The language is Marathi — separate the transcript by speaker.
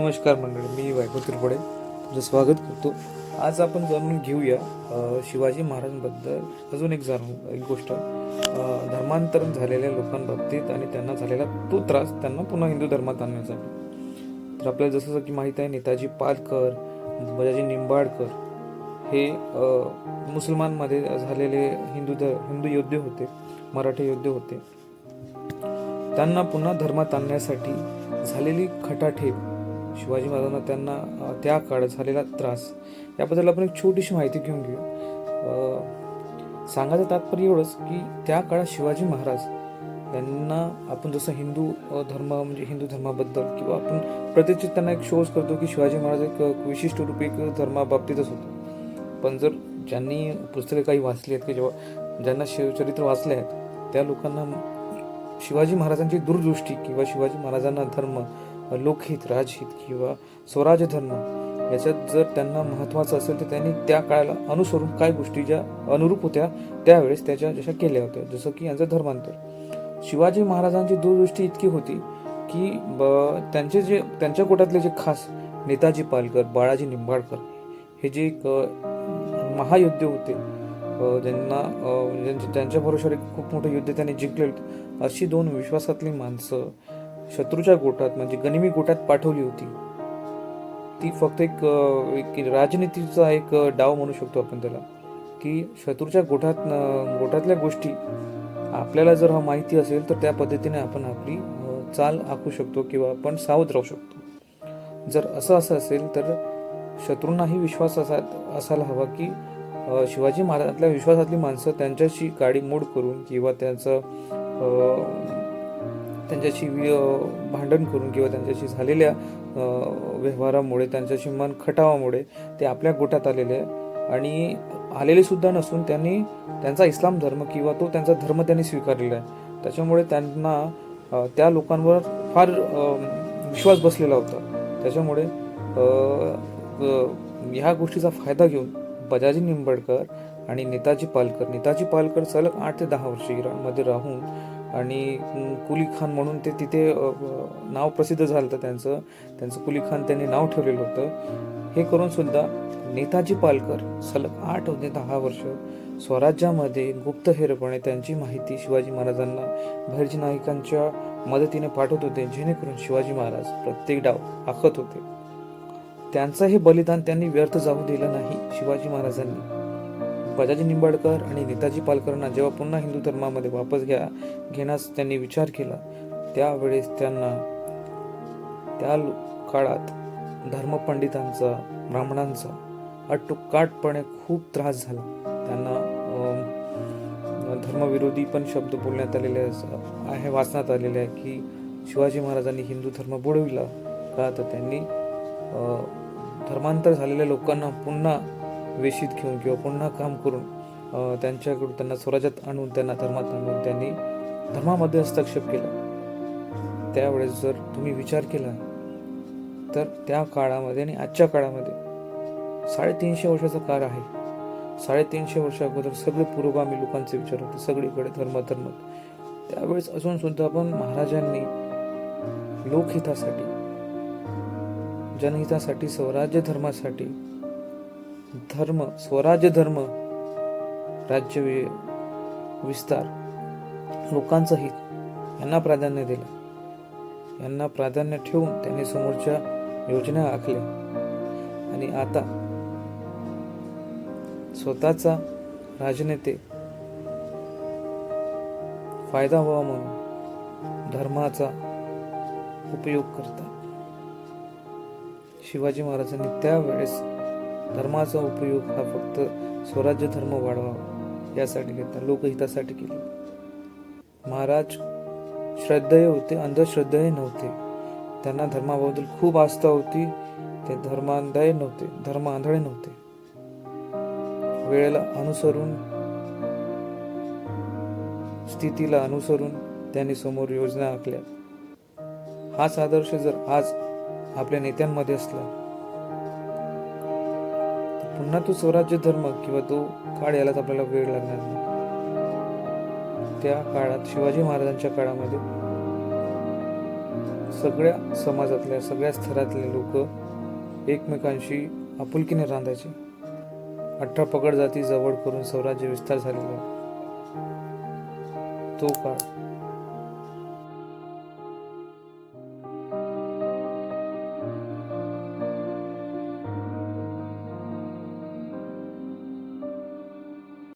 Speaker 1: नमस्कार मंडळी मी वैभव तिरपडे तुमचं स्वागत करतो. आज आपण जाणून घेऊया शिवाजी महाराजांबद्दल अजून एक जाणून एक गोष्ट. धर्मांतरण झालेल्या लोकांबाबतीत आणि त्यांना झालेला तो त्रास त्यांना पुन्हा हिंदू धर्मात आणण्यासाठी तर आपल्याला जसं की माहीत आहे नेताजी पालकर बजाजी निंबाळकर हे मुसलमानमध्ये झालेले हिंदू ध हिंदू योद्धे होते मराठी योद्धे होते. त्यांना पुन्हा धर्मात आणण्यासाठी झालेली खटाठेप शिवाजी महाराजांना त्यांना त्या काळात झालेला त्रास. याबद्दल आपण एक छोटीशी माहिती घेऊन घेऊ. सांगायचं तात्पर्य एवढंच की त्या काळात शिवाजी महाराज यांना आपण जसं हिंदू धर्म म्हणजे हिंदू धर्माबद्दल किंवा आपण प्रतिष्ठित त्यांना एक शोज करतो की शिवाजी महाराज एक विशिष्ट रूपे एक धर्माबाबतीतच होते. पण जर ज्यांनी पुस्तके काही वाचली आहेत की जेव्हा ज्यांना शिवचरित्र वाचले आहेत त्या लोकांना शिवाजी महाराजांची दूरदृष्टी किंवा शिवाजी महाराजांना धर्म लोकहित राजहित किंवा स्वराज्य धर्म याच्यात जर त्यांना महत्त्वाचं असेल तर त्यांनी त्या काळाला अनुसरून काय गोष्टी ज्या अनुरूप होत्या त्यावेळेस त्याच्या जशा केल्या होत्या. जसं की यांचं धर्मांतर. शिवाजी महाराजांची दूरदृष्टी इतकी होती की ब- त्यांचे जे त्यांच्या कोटातले जे खास नेताजी पालकर बाळाजी निंबाळकर हे जे एक महायुद्ध होते ज्यांना ज्यांच्या त्यांच्या भरोशावर एक खूप मोठं युद्ध त्यांनी जिंकले होते. अशी दोन विश्वासातली माणसं शत्रूच्या गोटात म्हणजे गनिमी गोटात पाठवली होती. ती फक्त एक एक राजनीतीचा एक डाव म्हणू शकतो आपण त्याला. की शत्रूच्या गोठात गोठातल्या गोष्टी आपल्याला जर हा माहिती असेल तर त्या पद्धतीने आपण आपली चाल आखू शकतो किंवा आपण सावध राहू शकतो. जर असं असं असेल तर शत्रूंनाही विश्वास असा असायला हवा की शिवाजी महाराजांतल्या विश्वासातली माणसं त्यांच्याशी गाडी मोड करून किंवा त्यांचं त्यांच्याशी भांडण करून किंवा त्यांच्याशी झालेल्या व्यवहारामुळे त्यांच्याशी मन खटावामुळे ते आपल्या गोटात आलेले आहे. आणि आलेले सुद्धा नसून त्यांनी त्यांचा इस्लाम धर्म किंवा तो त्यांचा धर्म त्यांनी स्वीकारलेला आहे. त्याच्यामुळे त्यांना त्या लोकांवर फार विश्वास बसलेला होता. त्याच्यामुळे ह्या गोष्टीचा फायदा घेऊन बजाजी निंबडकर आणि नेताजी पालकर नेताजी पालकर सलग आठ ते दहा वर्ष इराणमध्ये राहून आणि कुली खान म्हणून ते तिथे नाव प्रसिद्ध झालं होतं त्यांचं. त्यांचं कुली खान त्यांनी नाव ठेवलेलं होतं. हे करून सुद्धा नेताजी पालकर सलग आठ ते दहा वर्ष स्वराज्यामध्ये गुप्तहेरपणे त्यांची माहिती शिवाजी महाराजांना भैरजी नायकांच्या मदतीने पाठवत होते जेणेकरून शिवाजी महाराज प्रत्येक डाव आखत होते. त्यांचं हे बलिदान त्यांनी व्यर्थ जाऊ दिलं नाही शिवाजी महाराजांनी. बजाजी निंबाडकर आणि नेताजी पालकरांना जेव्हा पुन्हा हिंदू धर्मामध्ये वापस घ्या घेण्यास त्यांनी विचार केला त्यावेळेस त्यांना त्या लो- काळात धर्मपंडितांचा ब्राह्मणांचा अटुकाटपणे खूप त्रास झाला. त्यांना धर्मविरोधी पण शब्द बोलण्यात आलेले आहे वाचण्यात आलेले आहे की शिवाजी महाराजांनी हिंदू धर्म बुडविला का? तर त्यांनी धर्मांतर झालेल्या लोकांना पुन्हा वेशीत घेऊन किंवा पुन्हा काम करून त्यांच्याकडून त्यांना स्वराज्यात आणून त्यांना धर्मात आणून त्यांनी धर्मामध्ये हस्तक्षेप केला. त्यावेळेस जर तुम्ही विचार केला तर त्या काळामध्ये आणि आजच्या काळामध्ये साडेतीनशे वर्षाचा काळ आहे. साडेतीनशे वर्षा अगोदर सगळे पुरोगामी लोकांचे विचार होते सगळीकडे धर्म धर्म त्यावेळेस असून सुद्धा पण महाराजांनी लोकहितासाठी जनहितासाठी स्वराज्य धर्मासाठी धर्म स्वराज्य धर्म राज्य विस्तार लोकांचं हित यांना प्राधान्य दिलं. यांना प्राधान्य ठेवून त्यांनी समोरच्या योजना आखल्या. आणि आता स्वतःचा राजनेते फायदा व्हावा म्हणून धर्माचा उपयोग करतात. शिवाजी महाराजांनी त्यावेळेस धर्माचा उपयोग हा फक्त स्वराज्य धर्म वाढवावा यासाठी घेतला लोकहितासाठी केले. महाराज श्रद्धेय होते अंधश्रद्धेय नव्हते. त्यांना धर्माबद्दल खूप आस्था होती ते धर्मांधाय नव्हते धर्म आंधळे नव्हते. वेळेला अनुसरून स्थितीला अनुसरून त्यांनी समोर योजना आखल्या. हाच आदर्श जर आज आपल्या नेत्यांमध्ये असला पुन्हा तो स्वराज्य धर्म किंवा तो काळ यालाच आपल्याला वेळ लागणार नाही. त्या काळात शिवाजी महाराजांच्या काळामध्ये सगळ्या समाजातल्या सगळ्या स्तरातले लोक एकमेकांशी आपुलकीने रांधायचे. अठरा पगड जाती जवळ करून स्वराज्य विस्तार झालेला. तो काळ